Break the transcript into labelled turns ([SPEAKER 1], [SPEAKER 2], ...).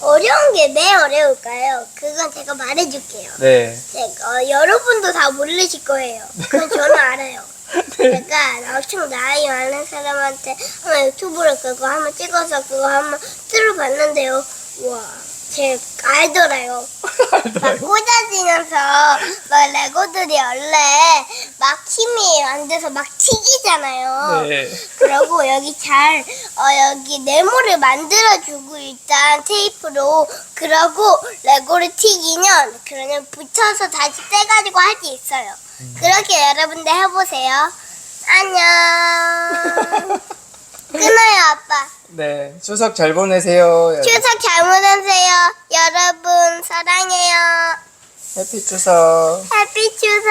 [SPEAKER 1] 어려운 게 왜 어려울까요? 그건 제가 말해줄게요.
[SPEAKER 2] 네.
[SPEAKER 1] 제가 어, 여러분도 다 모르실 거예요. 그건 저는 알아요.
[SPEAKER 2] 네.
[SPEAKER 1] 제가 엄청 나이 많은 사람한테 한번 유튜브를 그거 한번 찍어서 그거 한번 들어봤는데요. 와, 제 알더라요. 막 꽂아지면서 막 레고들이 원래 막 힘이 안 돼서 막 튀기잖아요.
[SPEAKER 2] 네.
[SPEAKER 1] 그리고 여기 잘, 어, 여기 네모를 만들어주고 일단 테이프로. 그러고 레고를 튀기면, 그러면 붙여서 다시 떼가지고 할 수 있어요. 그렇게 여러분들 해보세요. 안녕. 끊어요, 아빠.
[SPEAKER 2] 네. 추석 잘 보내세요.
[SPEAKER 1] 추석 잘 보내세요. 여러분, 사랑해요.
[SPEAKER 2] 해피 추석.
[SPEAKER 1] 해피 추석.